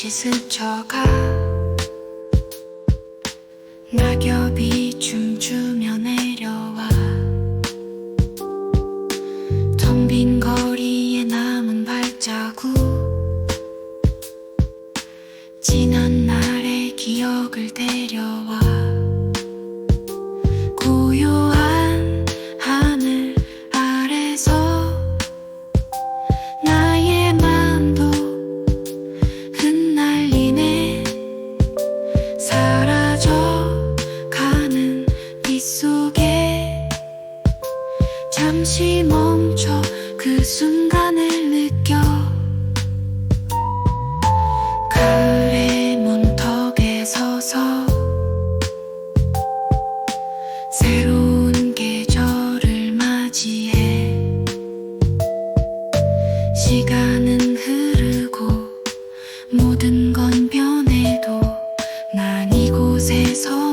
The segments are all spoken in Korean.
잠시 스쳐가 낙엽이 춤추며 내려와. 텅 빈 거리에 남은 발자국. 지난 날의 기억을 데려와 그 순간을 느껴. 가을의 문턱에 서서 새로운 계절을 맞이해. 시간은 흐르고 모든 건 변해도 난 이곳에서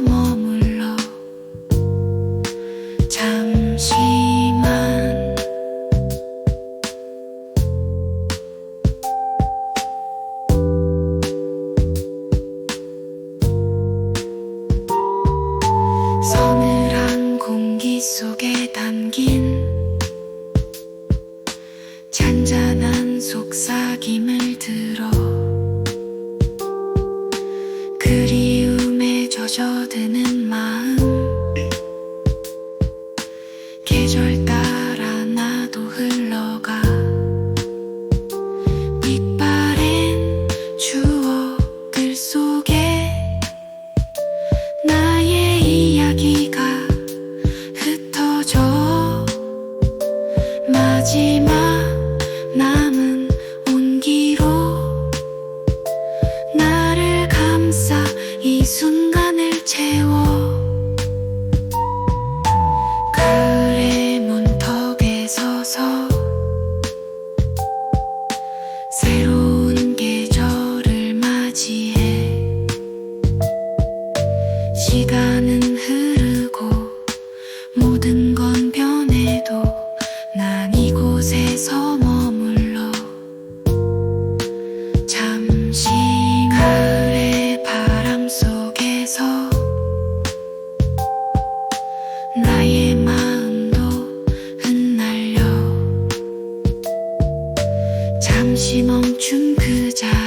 빠져드는 마음. Say 잠시 멈춘 그 자리.